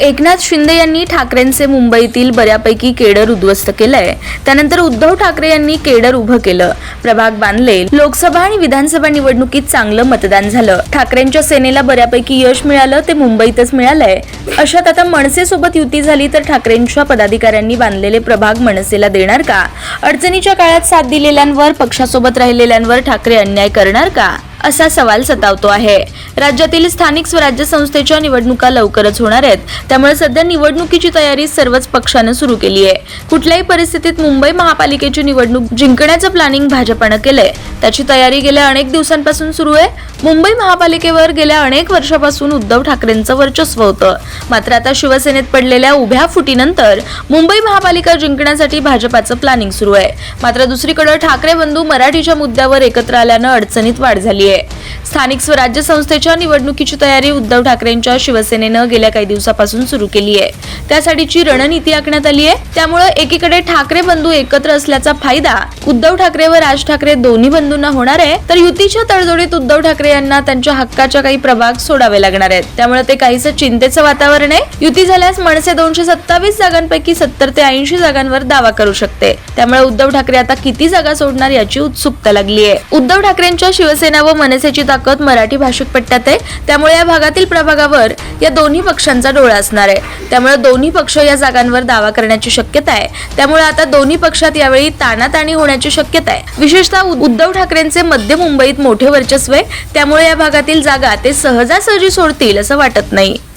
एकनाथ शिंदे यांनी ठाकरेंचे मुंबईतील बऱ्यापैकी केडर उद्ध्वस्त केलंय. त्यानंतर उद्धव ठाकरे यांनी केडर उभं केलं. प्रभाग बांधले. लोकसभा आणि विधानसभा निवडणुकीत चांगलं मतदान झालं. ठाकरेंच्या सेनेला बऱ्यापैकी यश मिळालं ते मुंबईतच मिळालंय. अशात आता मनसे सोबत युती झाली तर ठाकरेंच्या पदाधिकाऱ्यांनी बांधलेले प्रभाग मनसेला देणार का? अडचणीच्या काळात साथ दिलेल्यांवर पक्षासोबत राहिलेल्यांवर ठाकरे अन्याय करणार का? असा सवाल सतावतो आहे. राज्यातील स्थानिक स्वराज्य संस्थेच्या निवडणुका लवकरच होणार आहेत. त्यामुळे सध्या निवडणुकीची तयारी सर्वच पक्षानं सुरू केली आहे. कुठल्याही परिस्थितीत मुंबई महापालिकेची निवडणूक जिंकण्याचं प्लॅनिंग भाजपानं केलंय. त्याची तयारी गेल्या अनेक दिवसांपासून सुरू आहे. मुंबई महापालिकेवर गेल्या अनेक वर्षापासून उद्धव ठाकरेंचं वर्चस्व होतं. मात्र आता शिवसेनेत पडलेल्या उभ्या फुटीनंतर मुंबई महापालिका जिंकण्यासाठी भाजपाचं प्लॅनिंग सुरू आहे. मात्र दुसरीकडे ठाकरे बंधू मराठीच्या मुद्द्यावर एकत्र आल्यानं अडचणीत वाढ झाली आहे. स्थानिक स्वराज्य संस्थेच्या निवडणुकीची तयारी उद्धव ठाकरेंच्या शिवसेनेनं गेल्या काही दिवसापासून सुरू केली आहे. त्यासाठीची रणनीती आखण्यात आली आहे. त्यामुळे एकीकडे ठाकरे बंधू एकत्र असल्याचा फायदा उद्धव ठाकरे व राज ठाकरे दोन्ही बंधूंना होणार आहे. तर युतीच्या तडजोडीत उद्धव ठाकरे यांना त्यांच्या हक्काच्या काही प्रभाग सोडावे लागणार आहेत. त्यामुळे ते काहीच चिंतेचं वातावरण आहे. युती झाल्यास मनसे दोनशे सत्तावीस जागांपैकी सत्तर ते ऐंशी जागांवर दावा करू शकते. त्यामुळे उद्धव ठाकरे आता किती जागा सोडणार याची उत्सुकता लागली आहे. उद्धव ठाकरेंच्या शिवसेना व मनसेची ताकद मराठी भाषिक पट्ट्यात आहे. त्यामुळे या भागातील प्रभागावर या दोन्ही पक्षांचा डोळा असणार आहे. त्यामुळे दोन्ही पक्ष या जागांवर दावा करण्याची शक्यता आहे. त्यामुळे आता दोन्ही पक्षात यावेळी ताणाताणी होण्याची शक्यता आहे. विशेषतः उद्धव ठाकरेंचे मध्य मुंबईत मोठे वर्चस्व आहे. त्यामुळे या भागातील जागा ते सहजासहजी सोडतील असं वाटत नाही.